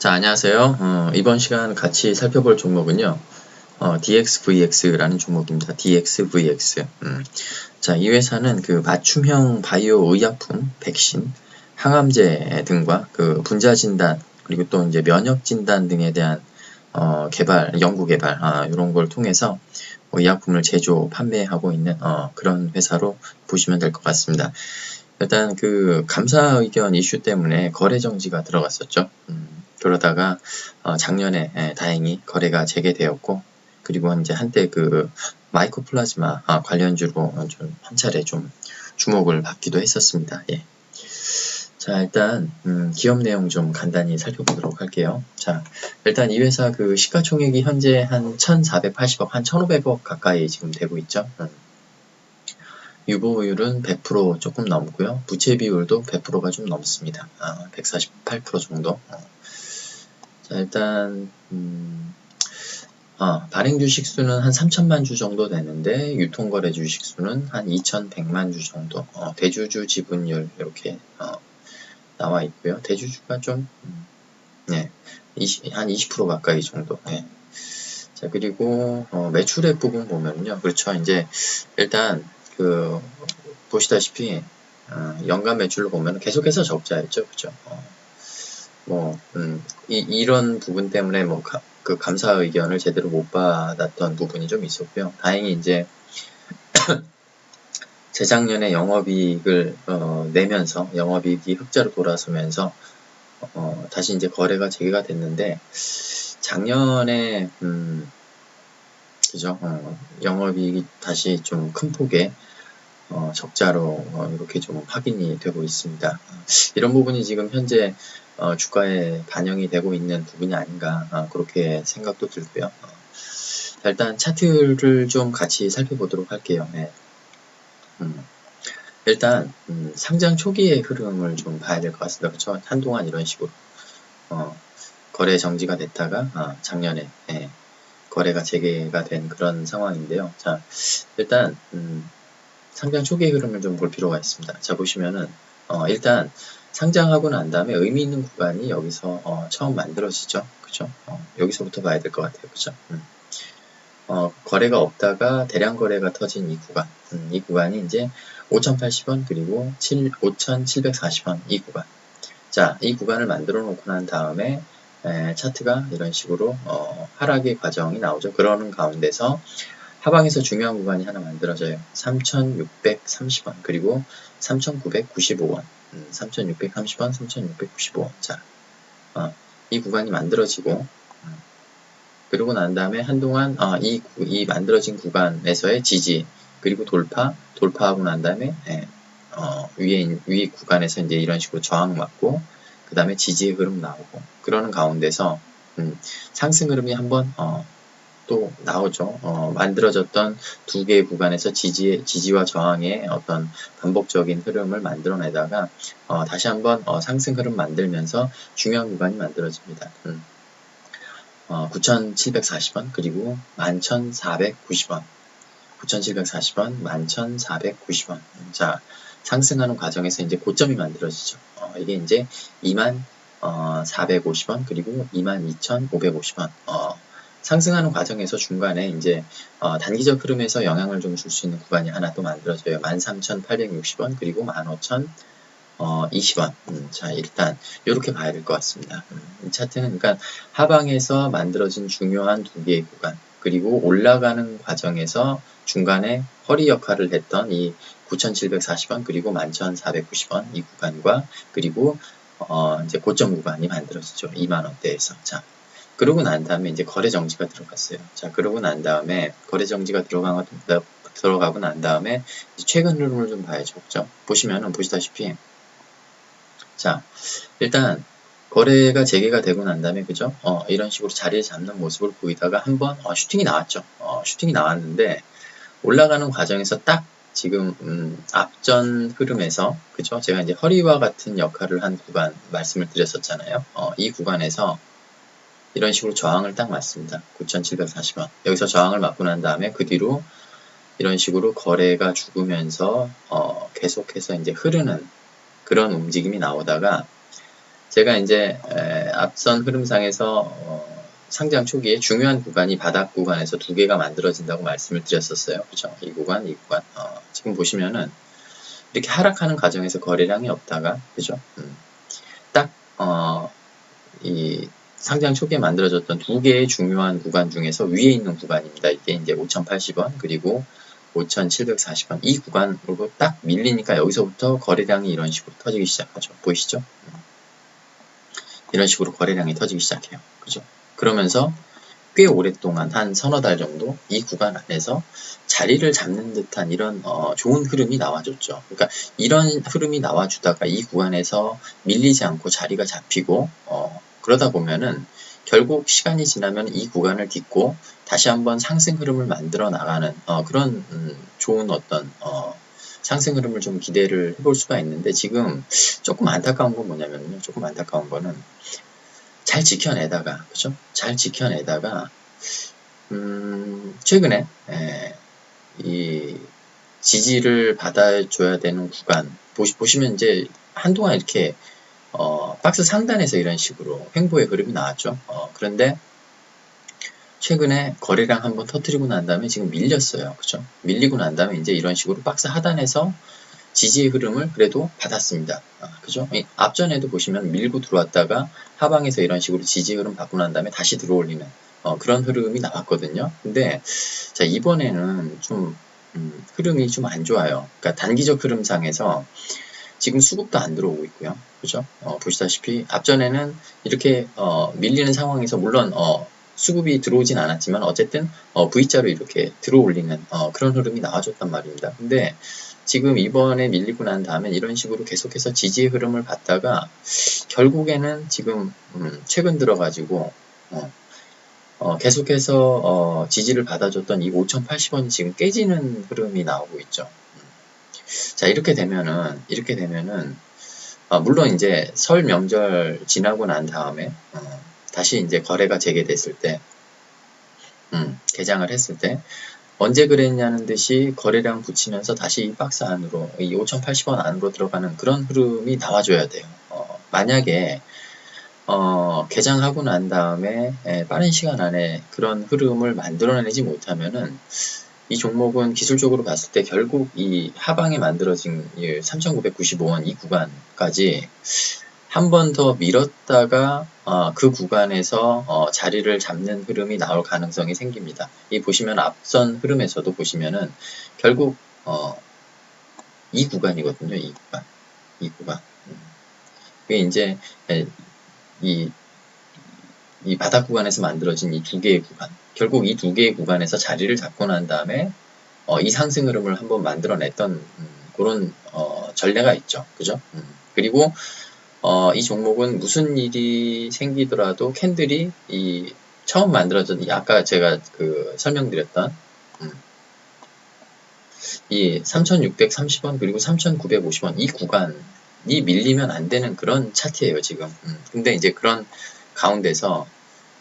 자, 안녕하세요. 어, 이번 시간 같이 살펴볼 종목은요. 어, DXVX라는 종목입니다. DXVX. 음. 자, 이 회사는 그 맞춤형 바이오 의약품, 백신, 항암제 등과 그 분자 진단 그리고 또 이제 면역 진단 등에 대한 어, 개발, 연구 개발 아, 이런 걸 통해서 의약품을 제조, 판매하고 있는 어, 그런 회사로 보시면 될 것 같습니다. 일단 그 감사 의견 이슈 때문에 거래 정지가 들어갔었죠. 음, 그러다가 어, 작년에 예, 다행히 거래가 재개되었고 그리고 이제 한때 그 마이코플라즈마 아, 관련주로 좀 한 차례 좀 주목을 받기도 했었습니다. 예. 자, 일단 음, 기업 내용 좀 간단히 살펴보도록 할게요. 자, 일단 이 회사 그 시가총액이 현재 한 1,480억, 한 1,500억 가까이 지금 되고 있죠. 음. 유보율은 100% 조금 넘고요. 부채 비율도 100%가 좀 넘습니다. 아, 148% 정도. 어. 자, 일단 음, 아, 발행 주식 수는 한 3천만 주 정도 되는데 유통거래 주식 수는 한 2,100만 주 정도. 어, 대주주 지분율 이렇게 어, 나와 있고요. 대주주가 좀 음, 네, 20, 한 20% 가까이 정도. 네. 자 그리고 어, 매출액 부분 보면요. 그렇죠. 이제 일단 그 보시다시피 어, 연간 매출로 보면 계속해서 적자였죠, 그죠? 어, 뭐 음, 이, 이런 부분 때문에 뭐그 감사 의견을 제대로 못 받았던 부분이 좀 있었고요. 다행히 이제 재작년에 영업이익을 어, 내면서 영업이익이 흑자로 돌아서면서 어, 다시 이제 거래가 재개가 됐는데 작년에 음, 그죠? 어, 영업이익이 다시 좀 큰 폭의 어, 적자로 어, 이렇게 좀 확인이 되고 있습니다. 이런 부분이 지금 현재 어, 주가에 반영이 되고 있는 부분이 아닌가 어, 그렇게 생각도 들고요. 어, 일단 차트를 좀 같이 살펴보도록 할게요. 네. 음, 일단 음, 상장 초기의 흐름을 좀 봐야 될 것 같습니다. 그렇죠? 한동안 이런 식으로 어, 거래 정지가 됐다가 아, 작년에 예, 거래가 재개가 된 그런 상황인데요. 자, 일단 음, 상장 초기의 흐름을 좀 볼 필요가 있습니다. 자 보시면은 어, 일단 상장하고 난 다음에 의미 있는 구간이 여기서 어, 처음 만들어지죠. 그죠? 어, 여기서부터 봐야 될 것 같아요. 그죠? 음. 어, 거래가 없다가 대량 거래가 터진 이 구간, 음, 이 구간이 이제 5,080원 그리고 7, 5,740원 이 구간. 자, 이 구간을 만들어 놓고 난 다음에 에, 차트가 이런 식으로 어, 하락의 과정이 나오죠. 그러는 가운데서 하방에서 중요한 구간이 하나 만들어져요. 3,630원 그리고 3,995원, 음, 3,630원, 3,695원. 자, 어, 이 구간이 만들어지고 그리고 난 다음에 한동안 어, 이, 이 만들어진 구간에서의 지지 그리고 돌파 돌파하고 난 다음에 예, 어, 위에 위 구간에서 이제 이런 식으로 저항 맞고 그 다음에 지지의 흐름 나오고 그러는 가운데서 음, 상승 흐름이 한번 어, 또 나오죠. 어, 만들어졌던 두 개의 구간에서 지지, 지지와 저항의 어떤 반복적인 흐름을 만들어내다가 어, 다시 한번 어, 상승 흐름 만들면서 중요한 구간이 만들어집니다. 음. 어, 9,740원 그리고 11,490원 9,740원 11,490원 자 상승하는 과정에서 이제 고점이 만들어지죠 어, 이게 이제 2만 어, 450원 그리고 22,550원 어, 상승하는 과정에서 중간에 이제 어, 단기적 흐름에서 영향을 좀 줄 수 있는 구간이 하나 또 만들어져요 13,860원 그리고 15,000 어, 20원. 음, 자, 일단 이렇게 봐야 될 것 같습니다. 음, 이 차트는 그러니까 하방에서 만들어진 중요한 두 개의 구간, 그리고 올라가는 과정에서 중간에 허리 역할을 했던 이 9,740원 그리고 11,490원 이 구간과 그리고 어, 이제 고점 구간이 만들어지죠. 2만 원대에서. 자, 그러고 난 다음에 이제 거래 정지가 들어갔어요. 자, 그러고 난 다음에 거래 정지가 들어가, 들어가고 난 다음에 최근 흐름을 좀 봐야죠. 그죠? 보시면은 보시다시피 자, 일단 거래가 재개가 되고 난 다음에 그죠? 어, 이런 식으로 자리를 잡는 모습을 보이다가 한번 어, 슈팅이 나왔죠. 어, 슈팅이 나왔는데 올라가는 과정에서 딱 지금 음, 앞전 흐름에서 그죠? 제가 이제 허리와 같은 역할을 한 구간 말씀을 드렸었잖아요. 어, 이 구간에서 이런 식으로 저항을 딱 맞습니다. 9,740원. 여기서 저항을 맞고 난 다음에 그 뒤로 이런 식으로 거래가 죽으면서 어, 계속해서 이제 흐르는 그런 움직임이 나오다가 제가 이제 에, 앞선 흐름상에서 어, 상장 초기에 중요한 구간이 바닥 구간에서 두 개가 만들어진다고 말씀을 드렸었어요. 그죠? 이 구간, 이 구간. 어, 지금 보시면은 이렇게 하락하는 과정에서 거래량이 없다가, 그죠? 음, 딱, 어, 이 상장 초기에 만들어졌던 두 개의 중요한 구간 중에서 위에 있는 구간입니다. 이게 이제 5,080원, 그리고 5,740원. 이 구간으로 딱 밀리니까 여기서부터 거래량이 이런 식으로 터지기 시작하죠. 보이시죠? 음. 이런 식으로 거래량이 터지기 시작해요. 그죠? 그러면서 꽤 오랫동안 한 서너 달 정도 이 구간 안에서 자리를 잡는 듯한 이런 어, 좋은 흐름이 나와줬죠. 그러니까 이런 흐름이 나와주다가 이 구간에서 밀리지 않고 자리가 잡히고 어, 그러다 보면은 결국 시간이 지나면 이 구간을 딛고 다시 한번 상승 흐름을 만들어 나가는 어, 그런 음, 좋은 어떤 어, 상승 흐름을 좀 기대를 해볼 수가 있는데 지금 조금 안타까운 건 뭐냐면요. 조금 안타까운 거는 잘 지켜내다가 그죠? 잘 지켜내다가 음, 최근에 에, 이 지지를 받아줘야 되는 구간 보시, 보시면 이제 한동안 이렇게 어, 박스 상단에서 이런 식으로 횡보의 흐름이 나왔죠. 어, 그런데 최근에 거래량 한번 터트리고 난 다음에 지금 밀렸어요. 그죠? 밀리고 난 다음에 이제 이런 식으로 박스 하단에서 지지의 흐름을 그래도 받았습니다. 아, 그죠? 앞전에도 보시면 밀고 들어왔다가 하방에서 이런 식으로 지지 흐름 받고 난 다음에 다시 들어올리는 어, 그런 흐름이 나왔거든요. 근데 자 이번에는 좀 음, 흐름이 좀 안 좋아요. 그러니까 단기적 흐름상에서 지금 수급도 안 들어오고 있고요. 그죠? 어, 보시다시피 앞전에는 이렇게 어, 밀리는 상황에서 물론 어, 수급이 들어오진 않았지만 어쨌든 어, V자로 이렇게 들어올리는 어, 그런 흐름이 나와줬단 말입니다. 근데 지금 이번에 밀리고 난 다음에 이런 식으로 계속해서 지지의 흐름을 받다가 결국에는 지금 음, 최근 들어가지고 어, 어, 계속해서 어, 지지를 받아줬던 이 5,080원이 지금 깨지는 흐름이 나오고 있죠. 음. 자 이렇게 되면은 이렇게 되면은 어, 물론 이제 설 명절 지나고 난 다음에 어, 다시 이제 거래가 재개됐을 때, 음, 개장을 했을 때, 언제 그랬냐는 듯이 거래량 붙이면서 다시 이 박스 안으로, 이 5,080원 안으로 들어가는 그런 흐름이 나와줘야 돼요. 어, 만약에, 어, 개장하고 난 다음에 에, 빠른 시간 안에 그런 흐름을 만들어내지 못하면은 이 종목은 기술적으로 봤을 때 결국 이 하방에 만들어진 3,995원 이 구간까지 한 번 더 밀었다가 어, 그 구간에서 어, 자리를 잡는 흐름이 나올 가능성이 생깁니다. 이 보시면 앞선 흐름에서도 보시면은 결국 어, 이 구간이거든요. 이 구간, 이 구간. 음. 이게 이제 이, 이 바닥 구간에서 만들어진 이 두 개의 구간. 결국 이 두 개의 구간에서 자리를 잡고 난 다음에 어, 이 상승 흐름을 한번 만들어냈던 음, 그런 어, 전례가 있죠. 그죠? 음. 그리고 어, 이 종목은 무슨 일이 생기더라도 캔들이 이 처음 만들어진 이 아까 제가 그 설명드렸던 음, 이 3,630원 그리고 3,950원 이 구간이 밀리면 안 되는 그런 차트예요 지금. 음, 근데 이제 그런 가운데서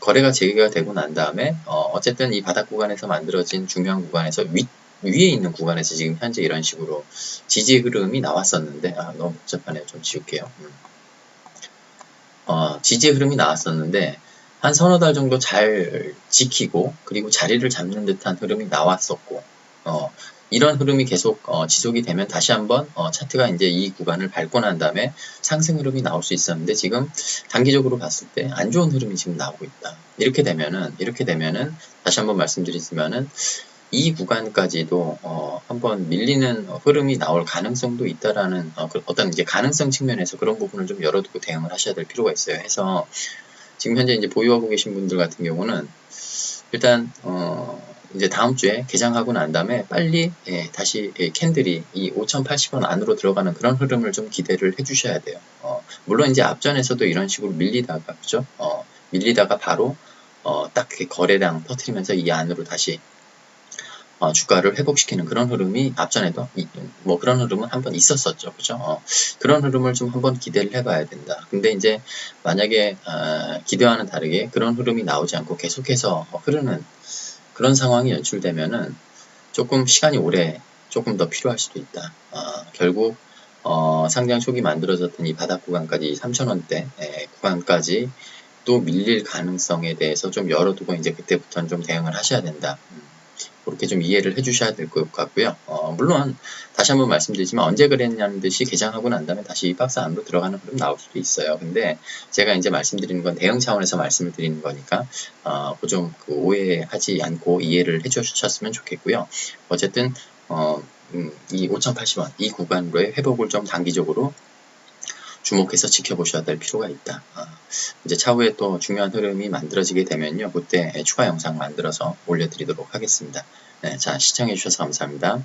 거래가 재개가 되고 난 다음에 어, 어쨌든 이 바닥 구간에서 만들어진 중요한 구간에서 위, 위에 있는 구간에서 지금 현재 이런 식으로 지지 흐름이 나왔었는데 아 너무 복잡하네요 좀 지울게요. 음. 어, 지지 흐름이 나왔었는데 한 서너 달 정도 잘 지키고 그리고 자리를 잡는 듯한 흐름이 나왔었고 어, 이런 흐름이 계속 어, 지속이 되면 다시 한번 어, 차트가 이제 이 구간을 밟고 난 다음에 상승 흐름이 나올 수 있었는데 지금 단기적으로 봤을 때 안 좋은 흐름이 지금 나오고 있다. 이렇게 되면은 이렇게 되면은 다시 한번 말씀드리지만은 이 구간까지도 어, 한번 밀리는 흐름이 나올 가능성도 있다라는 어, 그 어떤 이제 가능성 측면에서 그런 부분을 좀 열어두고 대응을 하셔야 될 필요가 있어요. 해서 지금 현재 이제 보유하고 계신 분들 같은 경우는 일단 어, 이제 다음 주에 개장하고 난 다음에 빨리 예, 다시 예, 캔들이 이 5,080원 안으로 들어가는 그런 흐름을 좀 기대를 해주셔야 돼요. 어, 물론 이제 앞전에서도 이런 식으로 밀리다가 그죠? 어, 밀리다가 바로 어, 딱 거래량 터트리면서 이 안으로 다시 어, 주가를 회복시키는 그런 흐름이 앞전에도 이, 뭐 그런 흐름은 한번 있었었죠, 그죠? 어, 그런 흐름을 좀 한번 기대를 해봐야 된다. 근데 이제 만약에 어, 기대와는 다르게 그런 흐름이 나오지 않고 계속해서 흐르는 그런 상황이 연출되면은 조금 시간이 오래 조금 더 필요할 수도 있다. 어, 결국 어, 상장 초기 만들어졌던 이 바닥 구간까지 3,000원대 예, 구간까지 또 밀릴 가능성에 대해서 좀 열어두고 이제 그때부터는 좀 대응을 하셔야 된다. 음, 그렇게 좀 이해를 해주셔야 될 것 같고요. 어, 물론 다시 한번 말씀드리지만 언제 그랬냐는 듯이 개장하고 난 다음에 다시 이 박스 안으로 들어가는 흐름 나올 수도 있어요. 근데 제가 이제 말씀드리는 건 대응 차원에서 말씀을 드리는 거니까 어, 좀 그 오해하지 않고 이해를 해주셨으면 좋겠고요. 어쨌든 어, 음, 이 5,080원 이 구간으로의 회복을 좀 단기적으로 주목해서 지켜보셔야 될 필요가 있다. 아, 이제 차후에 또 중요한 흐름이 만들어지게 되면요. 그때 추가 영상 만들어서 올려드리도록 하겠습니다. 네, 자, 시청해주셔서 감사합니다.